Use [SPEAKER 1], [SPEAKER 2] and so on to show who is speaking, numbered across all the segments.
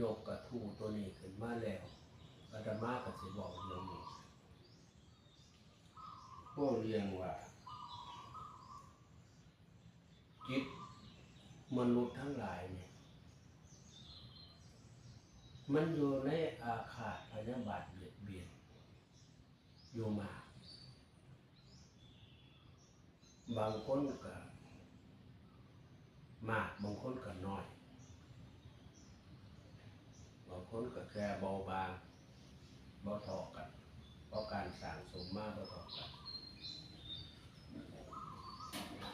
[SPEAKER 1] ยกกระทู้ตัวนี้ขึ้นมาแล้วอาตมาก็สิบอกเรื่องนี้พวกเรียงว่าจิตมนุษย์ทั้งหลายเนี่ยมันอยู่ในอาคาตพยาบาทเบียดเบียนอยู่มากบางคนก็มากบางคนก็น้อย คนก็แค่เบาบางบ่ทอกัน เพราะการสั่งสมมากบ่ทอกัน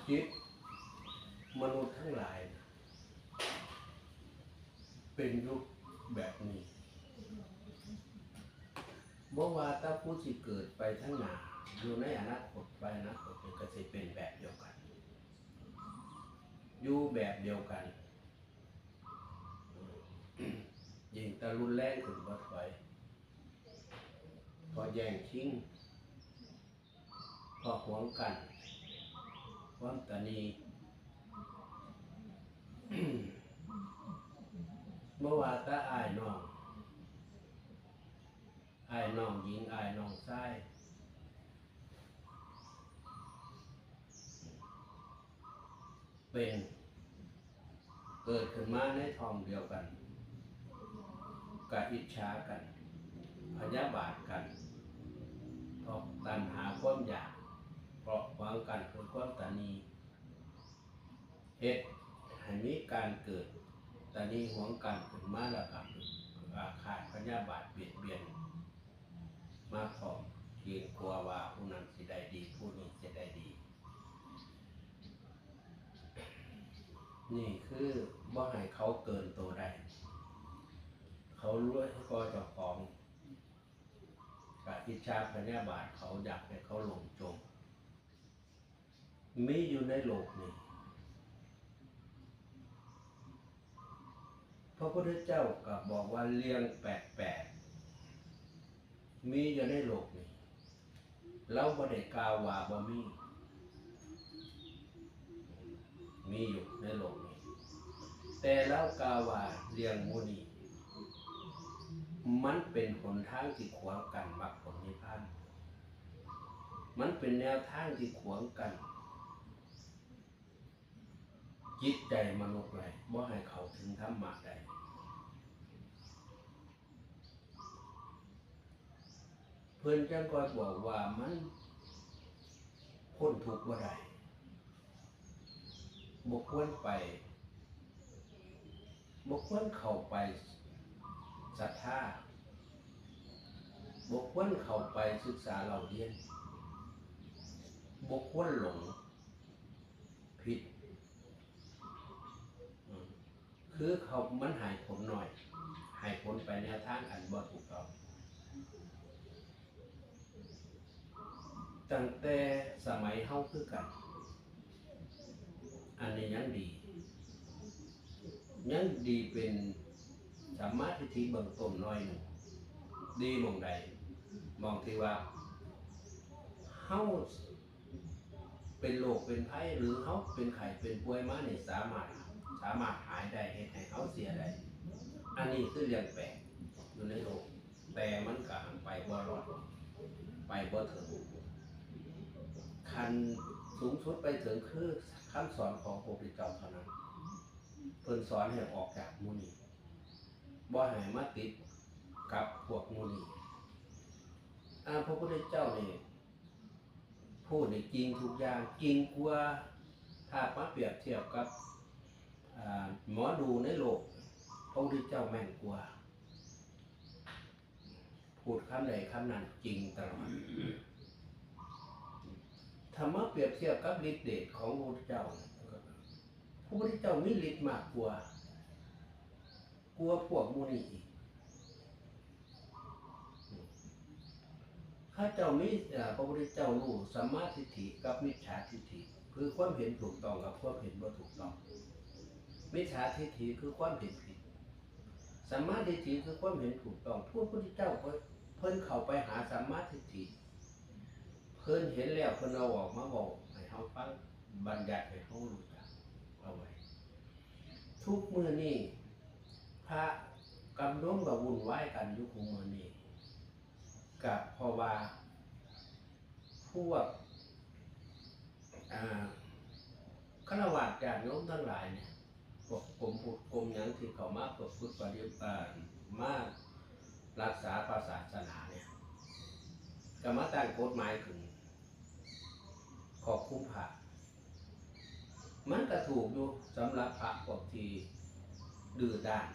[SPEAKER 1] จิตมนุษย์ทั้งหลายนะเป็นยุคแบบนี้บ่ว่าถ้าผู้ที่เกิดไปทั้งหนาอยู่ในอนาคตไปอนาคตก็จะเป็นแบบเดียวกัน อยู่แบบเดียวกัน ยิงตะรุนแรงถึงบ่ถอยพอแย่งชิงพอหวงกันความตานีเมื่อวาตาอายน้องอายน้องหญิงอายน้องชายเป็น เกิดขึ้นมาในทองเดียวกัน กะอิจฉากัน พยาบาทกัน เพราะตัณหาความอยาก เพราะวังกันคือความตานีเหตุให้มีการเกิดตานีหวงกันขึ้นมาแล้วกับอาฆาตพยาบาทเบียดเบียน มาพร้อมเกรงกลัวว่าผู้นั้นสิได้ดี ผู้นี้จะได้ดี นี่คือบ่ให้เขาเกินตัวได้ เขารู้ให้ก็เจ้าของกับอิจฉาพยาบาทเขาอยากให้เขาลงจมมีอยู่ในโลกนี้พระพุทธเจ้าก็บอกว่าเลี้ยงแปดแปดมีอยู่ในโลกนี้เราบ่ได้กาวาบ่มีมีอยู่ในโลกนี้ แต่เรากาวาเลี้ยงหมูนี มันเป็นหนทางที่ขวางกันมรรคผลนิพพาน มันเป็นแนวทางที่ขวางกัน จิตใจมนุษย์เลยบ่ให้เขาถึงธรรมะได้เพื่อนจังก็บอกว่ามันพ้นทุกข์บ่ได้บ่ควรไปบ่ควรเข้าไป ศรัทธาบ่ควรเข้าไปศึกษาเราเรียนบ่ควรหลงผิด คือเขามันหายผลหน่อย หายผลไปแนวทางอันบ่ถูกต้องตั้งแต่สมัยเฮาคือกัน อันนี้ยังดี ยังดีเป็น สามารถที่ทีเบิ่งต้นน้อยหนึ่งดีมองใดมองที่ว่าเฮาเป็นโรคเป็นไข้หรือเฮาเป็นไข้เป็นป่วยมาเนี่ยสามารถสามารถหายได้เฮ็ดให้เขาเสียได้ อันนี้คือเรื่องแปลกอยู่ในโลกแต่มันก็หังไปบ่รอดไปบ่ถึงคันสูงสุดไปถึงคือคำสอนของพระพุทธเจ้าเท่านั้นเพิ่นสอนให้ออกจากมูนี บ่ให้มาติดกับพวกมูนีอ่าพระพุทธเจ้านี่พูดในจริงทุกอย่างจริงกว่าถ้ามาเปรียบเทียบกับหมอดูในโลกพระพุทธเจ้าแม่นกว่า พูดคำใดคำนั้นจริงตลอดธรรมะเปรียบเทียบกับฤทธิเดชของพระพุทธเจ้าพระพุทธเจ้ามีฤทธิ์มากกว่า กลัวพวกมูนี่อีกข้าเจ้ามีพระพุทธเจ้ารู้สัมมาทิฏฐิกับมิจฉาทิฏฐิ คือความเห็นถูกต้องกับความเห็นบ่ถูกต้อง มิจฉาทิฏฐิคือความเห็นผิดสัมมาทิฏฐิคือความเห็นถูกต้องพระพุทธเจ้าเพิ่นเข้าไปหาสัมมาทิฏฐิเพิ่นเห็นแล้วเพิ่นเอาออกมาบอกให้เฮาฟังบัญญัติให้เฮารู้จักเอาไว้ ทุกมื้อนี้ ระกำดงกับวุ่นวายกันยุคมือนี้กับเพราะว่าพวกอ่าฆราวาสญาติโยมทั้งหลายเนี่ยพวกกรมพุทธกรมยังที่เขามาประพฤติปฏิบัติมารักษาพระศาสนาเนี่ยก็มาตั้งกฎหมายขึ้นขอบคุ้มพระมันก็ถูกอยู่สำหรับพระพวกที่ดื้อด้าน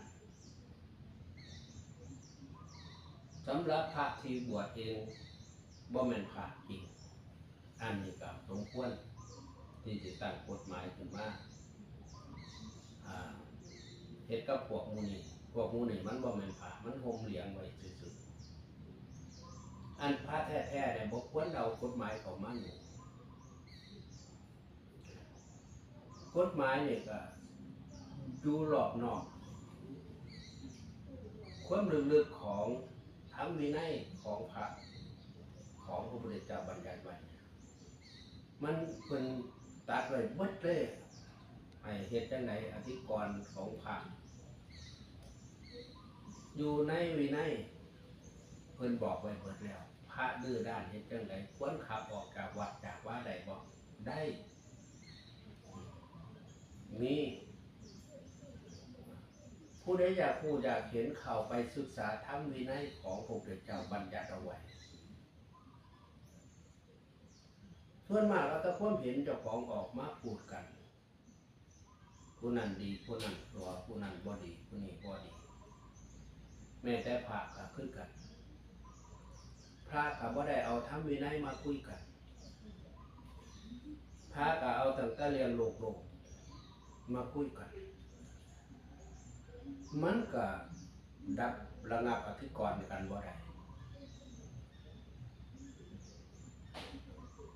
[SPEAKER 1] สำหรับพระที่บวชเองบ่แม่นพระจริงอันนี้ก็สมควรที่จะตั้งกฎหมายขึ้นมาอ่าเฮ็ดกับพวกมูนี่พวกมูนี่มันบ่แม่นพระมันห่มเหลียงไว้ซื่อๆอันพระแท้ๆเนี่ยบ่ควรเอากฎหมายเข้ามาอยู่กฎหมายเนี่ยก็อยู่รอบนอก ความลึกๆของ ธรรมวินัยของพระของพระพุทธเจ้าบัญญัติไว้ มันเป็นตัดไว้บดเลยให้เฮ็ดจังไดอธิกรณ์ของพระอยู่ในวินัยเพิ่นบอกไว้เบิดแล้ว พระดื้อด้านเฮ็ดจังไดควรขับออกจากวัดจากว่าใดบอกได้มี ผู้ใดอยากผู้อยากเห็นเข้าไปศึกษาธรรมวินัยของพระพุทธเจ้าบัญญัติเอาไว้ส่วนมากเราจะความเห็นเจ้าของออกมาพูดกัน ผู้นั้นดีผู้นั้นตัวผู้นั้นบ่ดีผู้นี้บ่ดี แม้แต่พระก็คือกัน พระก็บ่ได้เอาธรรมวินัยมาคุยกันพระก็เอาตั้งแต่เรียนโลกโลกมาคุยกัน มันก็ดับระงับอธิกรณ์กันบ่ได้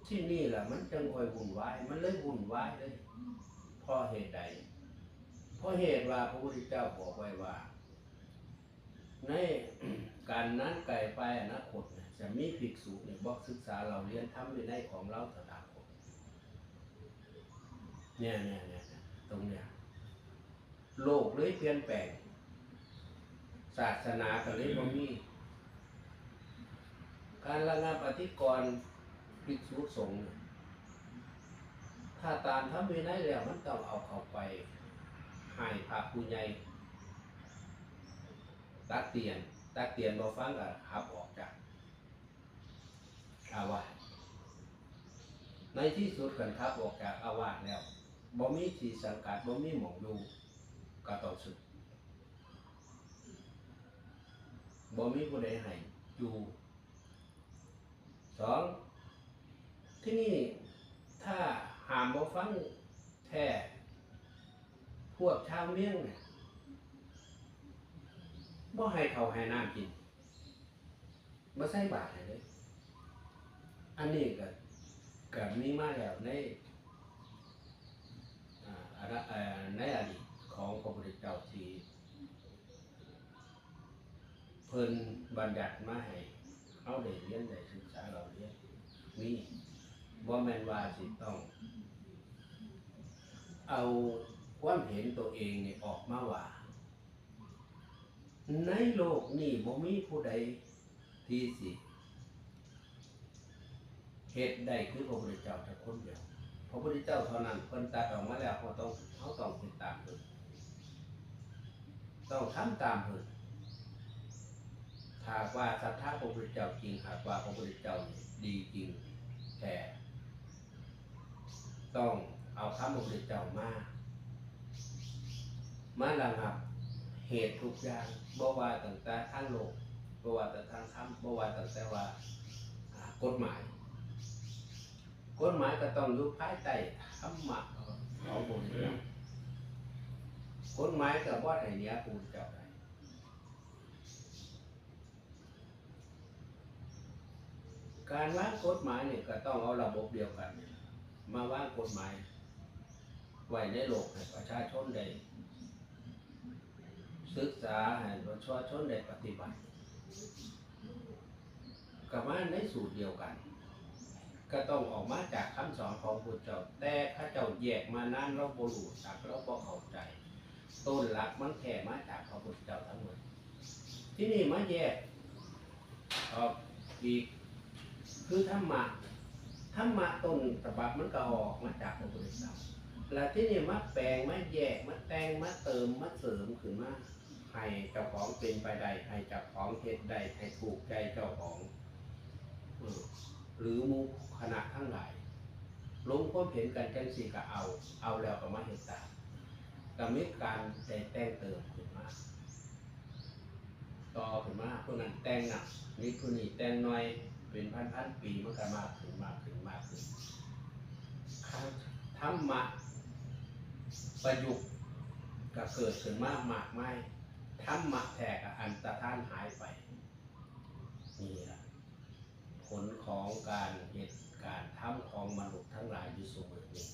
[SPEAKER 1] ที่นี่แหละมันจังคอยวุ่นวายมันเลยวุ่นวายเลยเพราะเหตุใดเพราะเหตุว่าพระพุทธเจ้าบอกไว้ว่า ในการนั้นไกลไปอนาคตจะมีภิกษุเนี่ยบอกศึกษาเราเรียนทำในในของเราตถาคตเนี่ยเนี่ยเนี่ยเนี่ยตรงเนี้ย โลกเลยเปลี่ยนแปลง ศาสนาก็เลยบ่มีการระงับอธิกรณ์ภิกษุสงฆ์เนี่ยถ้าตามทำวินัยแล้วมันต้องเอาเข้าไปให้พระผู้ใหญ่ตักเตียน ตักเตียนบ่ฟังก็ขับออกจากอาวาสในที่สุดกันขับออกจากอาวาสแล้วบ่มีที่สังกัดบ่มีหมองอยู่ ก็ต้องสึกบ่มีผู้ใดให้อยู่สองที่นี่ถ้าหามบ่ฟังแท้พวกชาวเมียงเนี่ยบ่ให้เขาให้น้ำกินบ่ใส่บาตรให้เลย อันนี้ก็ก็มีมาแล้วในอ่าในอดีตของพระพุทธเจ้าที่เพิ่นบัญญัติมาให้เอาได้เรียนได้ศึกษาเราเรียนมีบ่แม่นว่าสิต้อง เอาความเห็นตัวเองนี่ออกมาว่า ในโลกนี้บ่มีผู้ใดที่สิเฮ็ดได้คือพระพุทธเจ้าแต่คนเดียวพระพุทธเจ้าเท่านั้นเพิ่นตัดออกมาแล้วเขาต้องเขาต้องติดตามเพิ่นต้องทำตามเพิ่น หากว่าศรัทธาพระพุทธเจ้าจริงหากว่าพระพุทธเจ้าดีจริงแต่ต้องเอาคำพระพุทธเจ้ามามาระงับเหตุทุกอย่างบ่ว่าตั้งแต่ทางโลกบ่ว่าแต่ทางธรรมบ่ว่าตั้งแต่ว่าอ่ากฎหมาย กฎหมายก็ต้องอยู่ภายใต้ธรรมะของพระพุทธเจ้ากฎหมายก็บ่ได้เหนือพระพุทธเจ้าได้ การวางกฎหมายเนี่ยก็ต้องเอาระบบเดียวกัน มาวางกฎหมาย ไว้ในโลกให้ประชาชนได้ศึกษาให้ประชาชนได้ปฏิบัติกับมาในสูตรเดียวกัน ก็ต้องออกมาจากคำสอนของพระพุทธเจ้า แต่ข้าเจ้าแยกมานานเราบรู้จักเราบ่เข้าใจ ต้นหลักมันแค่มาจากพระพุทธเจ้าทั้งหมดที่นี่มาแยกออกอีก คือธรรมะธรรมะต้นฉบับมันก็ออกมาจากพระพุทธเจ้าแล้วที่นี่มาแปลงมาแยกมาแต่งมาเติมมาเสริมขึ้นมาให้เจ้าของเป็นไปได้ให้เจ้าของเฮ็ดได้ให้ถูกใจเจ้าของหรือหมูคณะทั้งหลายลงความเห็นกันจังสี่ก็เอา เอาแล้วก็มาเห็นตามก็มีการแต่แต่งเติมขึ้นมาต่อขึ้นมาผู้นั้นแต่งหนักนี่ผู้นี้แต่งน้อย เป็นพันพันๆปีมันก็มากขึ้นมากขึ้นมากขึ้นธรรมะประยุกต์ก็เกิดขึ้นมากมากไม่ธรรมะแทกอันตรธานหายไปนี่แหละผลของการเหตุการณ์ทำของมนุษย์ทั้งหลายอยู่สมอนี้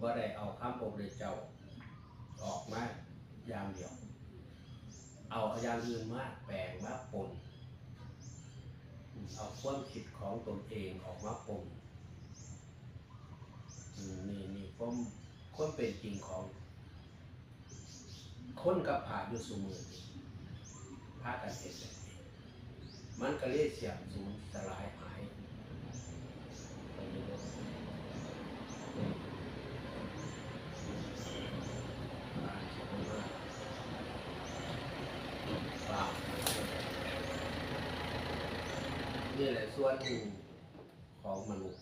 [SPEAKER 1] ว่าได้เอาคำพระพุทธเจ้าออกมาอย่างเดียว เอาอยางอื่นมาแปลงมาปน เอาความคิดของตนเองออกมาปนอืมนี่นี่ความความเป็นจริงของคนกับผ่าอยู่สมือพากันเห็นแบบนี้มันก็เลยเสียงสูญสลายหายไปเรื่อยๆอืมอ่าขอบคุณมากฝาก นี่แหละส่วนหนึ่งของมนุษย์